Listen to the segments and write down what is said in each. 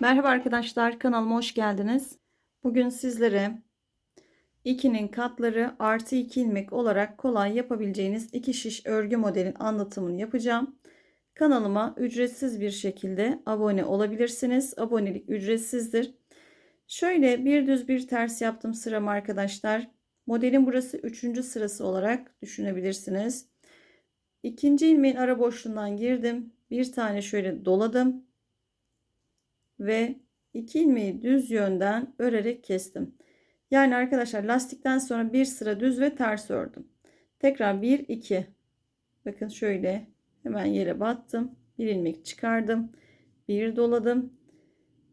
Merhaba arkadaşlar kanalıma hoş geldiniz. Bugün sizlere 2'nin katları artı 2 ilmek olarak kolay yapabileceğiniz iki şiş örgü modelin anlatımını yapacağım. Kanalıma ücretsiz bir şekilde abone olabilirsiniz. Abonelik ücretsizdir. Şöyle bir düz bir ters yaptım sıram arkadaşlar. Modelin burası 3. sırası olarak düşünebilirsiniz. İkinci ilmeğin ara boşluğundan girdim. Bir tane şöyle doladım ve iki ilmeği düz yönden örerek kestim. Yani arkadaşlar lastikten sonra bir sıra düz ve ters ördüm. Tekrar 1 2 bakın şöyle hemen yere battım. Bir ilmek çıkardım. Bir doladım.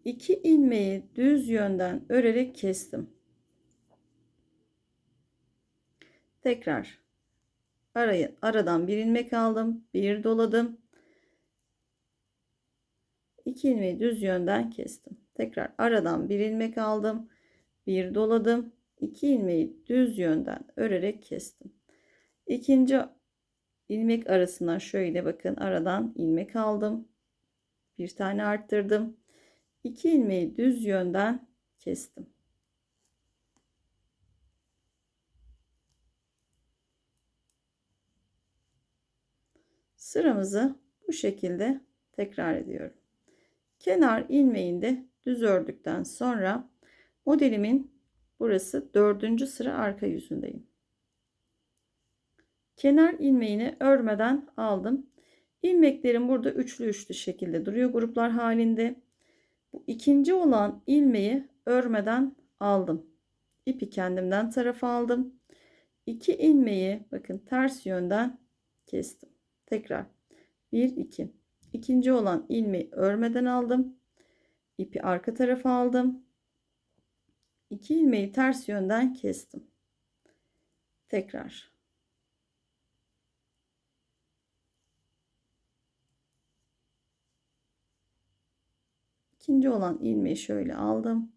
2 ilmeği düz yönden örerek kestim. Tekrar arayı aradan bir ilmek aldım. Bir doladım. 2 ilmeği düz yönden kestim. Tekrar aradan bir ilmek aldım. Bir doladım. 2 ilmeği düz yönden örerek kestim. İkinci ilmek arasından şöyle bakın aradan ilmek aldım. Bir tane arttırdım. 2 ilmeği düz yönden kestim. Sıramızı bu şekilde tekrar ediyorum kenar ilmeğinde düz ördükten sonra modelimin burası dördüncü sıra arka yüzündeyim. Kenar ilmeğini örmeden aldım. İlmeklerim burada üçlü üçlü şekilde duruyor gruplar halinde. Bu ikinci olan ilmeği örmeden aldım. İpi kendimden tarafa aldım. İki ilmeği bakın ters yönden kestim. Tekrar 1 2 ikinci olan ilmeği örmeden aldım. İpi arka tarafa aldım. 2 ilmeği ters yönden kestim. Tekrar. İkinci olan ilmeği şöyle aldım.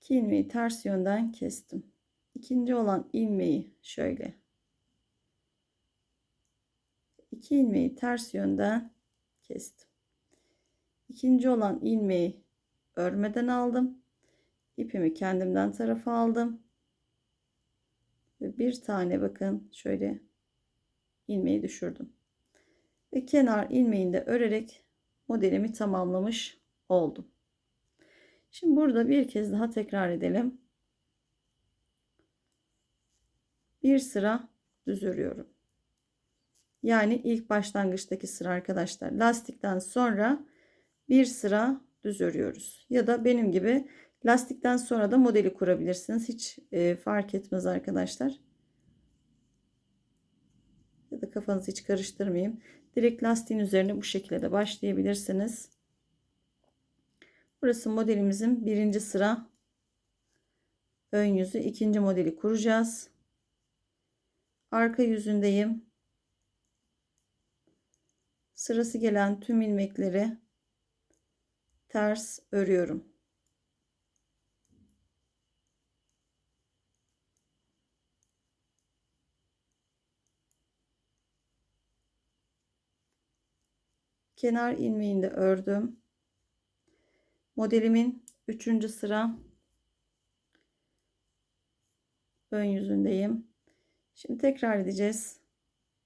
2 ilmeği ters yönden kestim. İkinci olan ilmeği şöyle 2 ilmeği ters yönden kestim. İkinci olan ilmeği örmeden aldım. İpimi kendimden tarafa aldım. Ve bir tane bakın şöyle ilmeği düşürdüm. Ve kenar ilmeğini de örerek modelimi tamamlamış oldum. Şimdi burada bir kez daha tekrar edelim. Bir sıra düz örüyorum. Yani ilk başlangıçtaki sıra arkadaşlar. Lastikten sonra bir sıra düz örüyoruz. Ya da benim gibi lastikten sonra da modeli kurabilirsiniz. Hiç e, fark etmez arkadaşlar. Ya da kafanızı hiç karıştırmayayım. Direkt lastiğin üzerine bu şekilde de başlayabilirsiniz. Burası modelimizin birinci sıra ön yüzü. ikinci modeli kuracağız. Arka yüzündeyim sırası gelen tüm ilmekleri ters örüyorum. Kenar ilmeğini de ördüm. Modelimin 3. sıra ön yüzündeyim. Şimdi tekrar edeceğiz.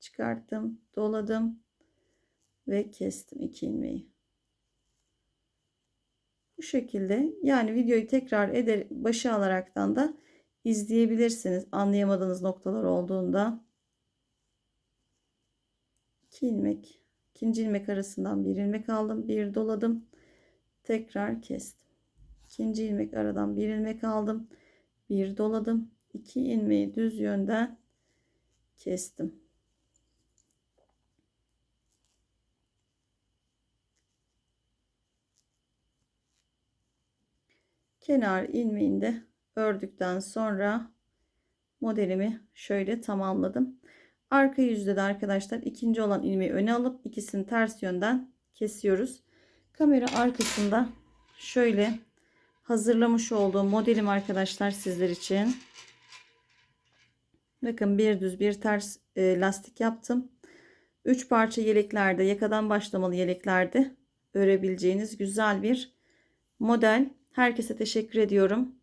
Çıkarttım, doladım ve kestim iki ilmeği. Bu şekilde yani videoyu tekrar eder başa alaraktan da izleyebilirsiniz anlayamadığınız noktalar olduğunda. 2 ilmek ikinci ilmek arasından bir ilmek aldım bir doladım tekrar kestim ikinci ilmek aradan bir ilmek aldım bir doladım 2 ilmeği düz yönden kestim kenar ilmeğinde ördükten sonra modelimi şöyle tamamladım. Arka yüzde de arkadaşlar ikinci olan ilmeği öne alıp ikisini ters yönden kesiyoruz. Kamera arkasında şöyle hazırlamış olduğum modelim arkadaşlar sizler için. Bakın bir düz bir ters e, lastik yaptım. 3 parça yeleklerde yakadan başlamalı yeleklerde örebileceğiniz güzel bir model. Herkese teşekkür ediyorum.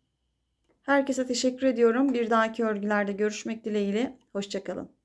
Herkese teşekkür ediyorum. Bir dahaki örgülerde görüşmek dileğiyle. Hoşçakalın.